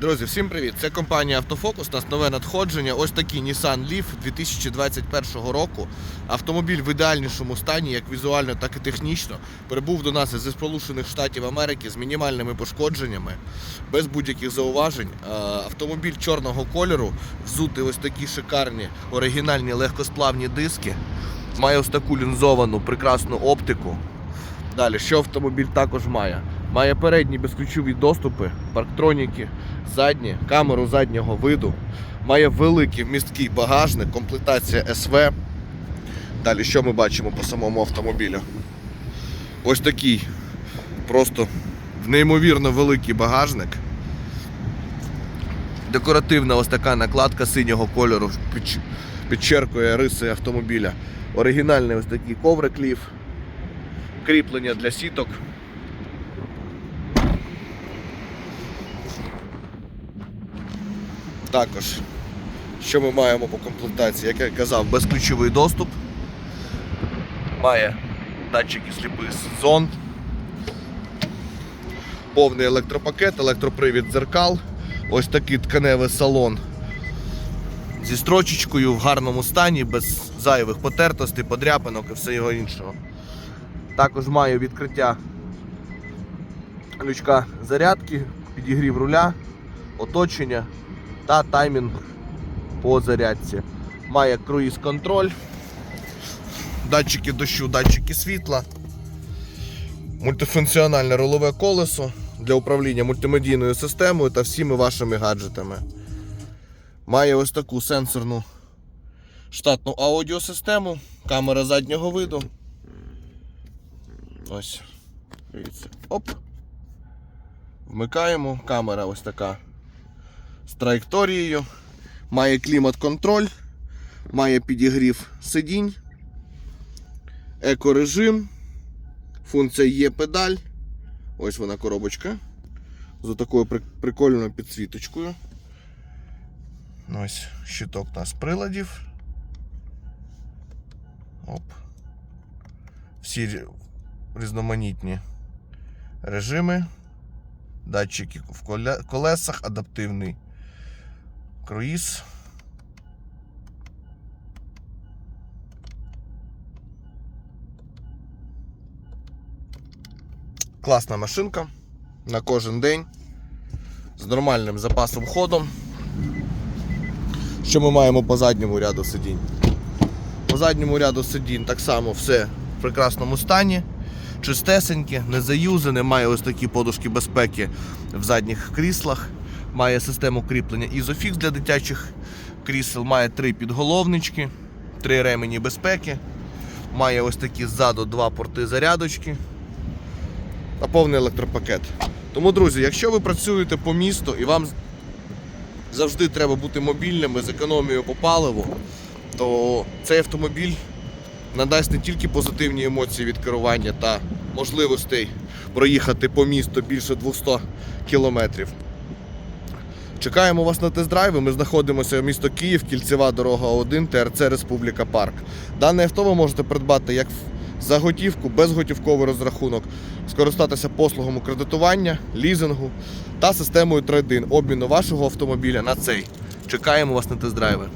Друзі, всім привіт! Це компанія Автофокус. У нас нове надходження. Ось такий Nissan Leaf 2021 року. Автомобіль в ідеальнішому стані, як візуально, так і технічно. Прибув до нас зі Сполучених Штатів Америки з мінімальними пошкодженнями, без будь-яких зауважень. Е, Автомобіль чорного кольору, взути ось такі шикарні оригінальні легкосплавні диски. Має ось таку лінзовану прекрасну оптику. Далі, що автомобіль також має? Має передні безключові доступи, парктроніки, задні, камеру заднього виду, має великий місткий багажник, комплектація СВ. Далі, що ми бачимо по самому автомобілю? Ось такий просто неймовірно великий багажник. Декоративна ось така накладка синього кольору підчеркує риси автомобіля. Оригінальний ось такий коврик ліф, кріплення для сіток. Також, що ми маємо по комплектації, як я казав, безключовий доступ. Має датчики сліпих зон. Повний електропакет, електропривід дзеркал. Ось такий тканевий салон зі строчечкою в гарному стані, без зайвих потертостей, подряпинок і все його іншого. Також маю відкриття лючка зарядки, підігрів руля, оточення та таймінг по зарядці. Має круїз контроль, датчики дощу, датчики світла, мультифункціональне рулове колесо для управління мультимедійною системою та всіми вашими гаджетами. Має ось таку сенсорну штатну аудіосистему, камера заднього виду. Ось. Дивіться. Оп. Вмикаємо. Камера ось така з траєкторією. Має клімат-контроль, має підігрів сидінь, екорежим, функція є педаль. Ось вона коробочка. З такою прикольною підсвіточкою. Ось щиток у нас приладів. Оп. Всі різноманітні режими. Датчики в колесах, адаптивний круїз. Класна машинка на кожен день з нормальним запасом ходом. Що ми маємо по задньому ряду сидінь? По задньому ряду сидінь так само все в прекрасному стані. Чистесеньке, не заюзане, має ось такі подушки безпеки в задніх кріслах, має систему кріплення Isofix для дитячих крісел, має три підголовнички, три ремені безпеки, має ось такі ззаду два порти зарядочки та повний електропакет. Тому, друзі, якщо ви працюєте по місту і вам завжди треба бути мобільними з економією по паливу, то цей автомобіль надасть не тільки позитивні емоції від керування та можливостей проїхати по місту більше 200 кілометрів. Чекаємо вас на тест-драйви. Ми знаходимося в місто Київ, кільцева дорога 1, ТРЦ Республіка Парк. Дане авто ви можете придбати як за готівку, безготівковий розрахунок, скористатися послугами кредитування, лізингу та системою трейдин обміну вашого автомобіля на цей. Чекаємо вас на тест-драйви.